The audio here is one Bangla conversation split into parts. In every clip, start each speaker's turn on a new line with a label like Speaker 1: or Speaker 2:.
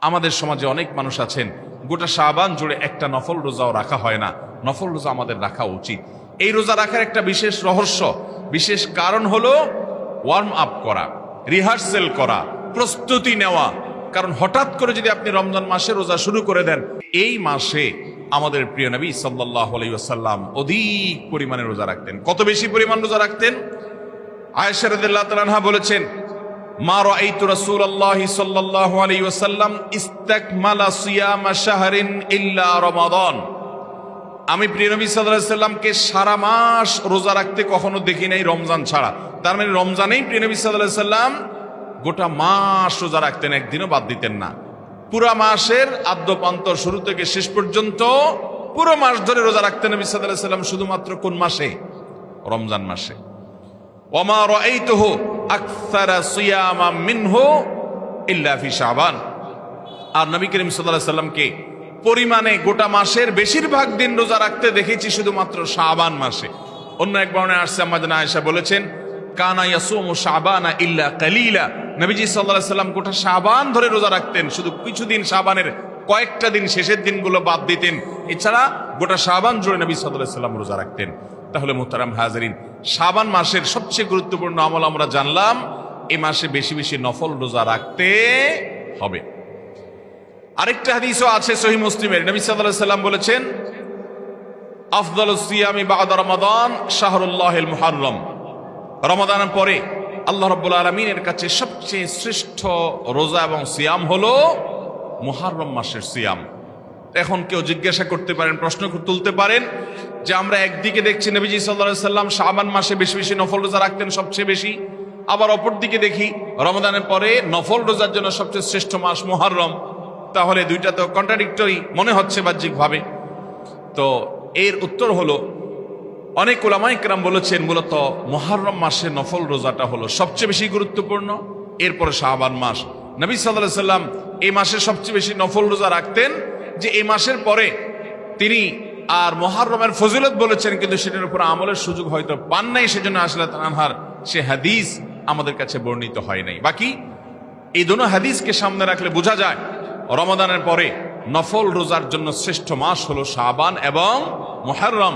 Speaker 1: আমাদের সমাজে অনেক মানুষ আছেন, গোটা শাহবান জুড়ে একটা নফল রোজাও রাখা হয় না। নফল রোজা আমাদের রাখা উচিত। এই রোজা রাখার একটা বিশেষ রহস্য, বিশেষ কারণ হলো ওয়ার্ম আপ করা রিহার্সেল করা, প্রস্তুতি নেওয়া। কারণ হঠাৎ করে যদি আপনি রমজান মাসে রোজা শুরু করে দেন, এই মাসে আমাদের প্রিয় নবী সাল্লাহ আলাইসাল্লাম অধিক পরিমাণে রোজা রাখতেন। কত বেশি পরিমাণ রোজা রাখতেন? আয়েশারদুল্লাহ তালানহা বলেছেন মা রাআইতু রাসূলুল্লাহি সাল্লাল্লাহু আলাইহি ওয়াসাল্লাম ইস্তাকমালা সিয়ামা শাহরিন ইল্লা রমাদান। আমি প্রিয় নবী সাল্লাল্লাহু আলাইহি সাল্লামকে সারা মাস রোজা রাখতে কখনো দেখি নাই রমজান ছাড়া। তার মানে রমজানেই প্রিয় গোটা মাস রোজা রাখতেন, একদিনও বাদ দিতেন না। পুরা মাসের আদ্যপান্তর শুরু থেকে শেষ পর্যন্ত পুরো মাস ধরে রোজা রাখতেন নবী সাল্লাল্লাহু শুধুমাত্র কোন মাসে? রমজান মাসে। ওমা রাআইতুহু আকসারা সিয়ামা মিনহু ইল্লা ফি আর নবী করিম আলাইহি সাল্লামকে পরিমাণে গোটা মাসের বেশিরভাগ দিন রোজা রাখতে দেখেছি শুধুমাত্র শাবান মাসে। অন্য এক বর্ণে আসছে, আমাদের বলেছেন, কানা ইয়াসুমু গোটা ধরে রোজা রাখতেন, শুধু কিছুদিন কয়েকটা দিন শেষের দিনগুলো বাদ দিতেন। এছাড়া গোটা শাবান জুড়ে নবী আলাইহি সাল্লাম রোজা রাখতেন। তাহলে মোহতারাম হাজারিন শাবান মাসের সবচেয়ে গুরুত্বপূর্ণ আমল আমরা জানলাম এ মাসে বেশি বেশি নফল রোজা রাখতে হবে। আরেকটা হাদিসও আছে সহি মুসলিমের। নবী সাল্লাল্লাহু সাল্লাম বলেছেন, আফদল সিয়ামি বাদ রমাদান শাহরুল্লাহিল মুহাররম। রমাদানের পরে আল্লাহ রাব্বুল আলামিনের কাছে সবচেয়ে শ্রেষ্ঠ রোজা এবং সিয়াম হলো মুহাররম মাসের সিয়াম। এখন কেউ জিজ্ঞাসা করতে পারেন, প্রশ্ন তুলতে পারেন যে আমরা একদিকে দেখছি নবীজি সাল্লাল্লাহু সাল্লাম শাবান মাসে বেশি বেশি নফল রোজা রাখতেন সবচেয়ে বেশি, আবার অপর দিকে দেখি রমাদানের পরে নফল রোজার জন্য সবচেয়ে শ্রেষ্ঠ মাস মুহাররম। তাহলে দুইটা তো কন্ট্রাডিক্টরি মনে হচ্ছে বাহ্যিকভাবে। তো এর উত্তর হলো, অনেক ওলামাইকরাম বলেছেন মূলত মহারম মাসে নফল রোজাটা হলো সবচেয়ে বেশি গুরুত্বপূর্ণ, এরপরে শাহবান মাস। নবী সাল্লাহ সাল্লাম এই মাসে সবচেয়ে বেশি নফল রোজা রাখতেন যে এই মাসের পরে তিনি আর মহারমের ফজিলত বলেছেন, কিন্তু সেটার উপর আমলের সুযোগ হয়তো পান নাই, সেজন্য আসলে আনহার সে হাদিস আমাদের কাছে বর্ণিত হয় নাই। বাকি এই দোনো হাদিসকে সামনে রাখলে বোঝা যায়, রমাদানের পরে নফল রোজার জন্য শ্রেষ্ঠ মাস হলো শাবান এবং মোহাররম।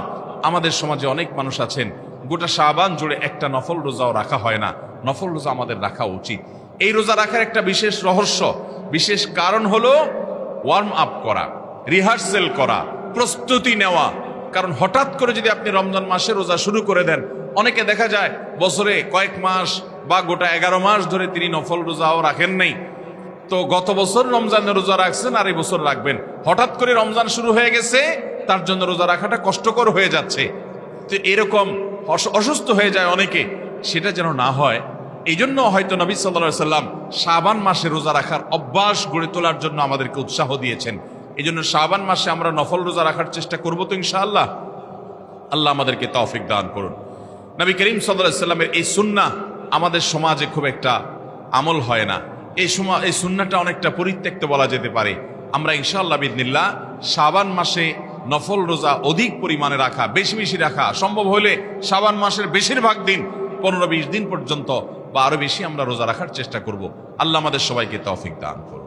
Speaker 1: আমাদের সমাজে অনেক মানুষ আছেন, গোটা শাবান জুড়ে একটা নফল রোজাও রাখা হয় না। নফল রোজা আমাদের রাখা উচিত। এই রোজা রাখার একটা বিশেষ রহস্য, বিশেষ কারণ হলো ওয়ার্ম আপ করা রিহার্সেল করা, প্রস্তুতি নেওয়া। কারণ হঠাৎ করে যদি আপনি রমজান মাসে রোজা শুরু করে দেন, অনেকে দেখা যায় বছরে কয়েক মাস বা গোটা এগারো মাস ধরে তিনি নফল রোজাও রাখেন নাই। তো গত বছর রমজানে রোজা রাখছেন আর এই বছর রাখবেন। হঠাৎ করে রমজান শুরু হয়ে গেছে, তার জন্য রোজা রাখাটা কষ্টকর হয়ে যাচ্ছে। তো এরকম অস- অসুস্থ হয়ে যায় অনেকে, সেটা যেন না হয় এই জন্য হয়তো নবী সাল্লা সাল্লাম শাবান মাসে রোজা রাখার অভ্যাস গড়ে তোলার জন্য আমাদেরকে উৎসাহ দিয়েছেন। এই জন্য শাবান মাসে আমরা নফল রোজা রাখার চেষ্টা করব তো ইনশাআল্লাহ। আল্লাহ আমাদেরকে তৌফিক দান করুন। নবী করিম সাল্লামের এই সুন্না আমাদের সমাজে খুব একটা আমল হয় না। এই সময়, এই সুন্নাটা অনেকটা পরিত্যক্ত বলা যেতে পারে। আমরা ইনশাআল্লাহ বিদিনিল্লাহ শাবান মাসে নফল রোজা অধিক পরিমাণে রাখা, বেশি বেশি রাখা সম্ভব হলে শাবান মাসের বেশিরভাগ দিন পনেরো বিশ দিন পর্যন্ত বা আরও বেশি আমরা রোজা রাখার চেষ্টা করব। আল্লাহ আমাদের সবাইকে তৌফিক দান করুন।